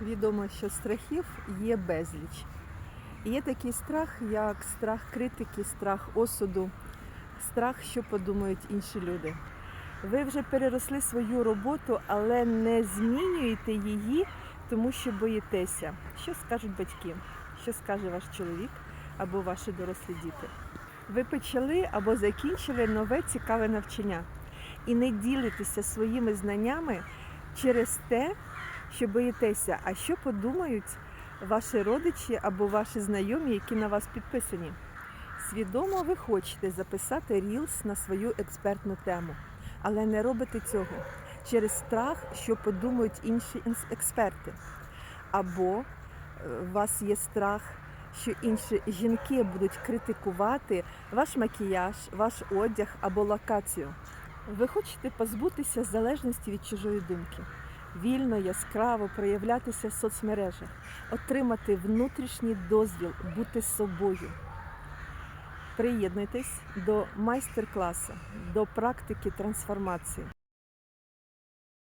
Відомо, що страхів є безліч. Є такий страх, як страх критики, страх осуду, страх, що подумають інші люди. Ви вже переросли свою роботу, але не змінюєте її, тому що боїтеся. Що скажуть батьки? Що скаже ваш чоловік або ваші дорослі діти? Ви почали або закінчили нове цікаве навчання і не ділитеся своїми знаннями через те, що боїтеся, а що подумають ваші родичі або ваші знайомі, які на вас підписані. Свідомо ви хочете записати рілс на свою експертну тему, але не робите цього через страх, що подумають інші експерти. Або е, у вас є страх, що інші жінки будуть критикувати ваш макіяж, ваш одяг або локацію. Ви хочете позбутися залежності від чужої думки, вільно, яскраво проявлятися в соцмережах, отримати внутрішній дозвіл бути собою. Приєднуйтесь до майстер-класу, до практики трансформації.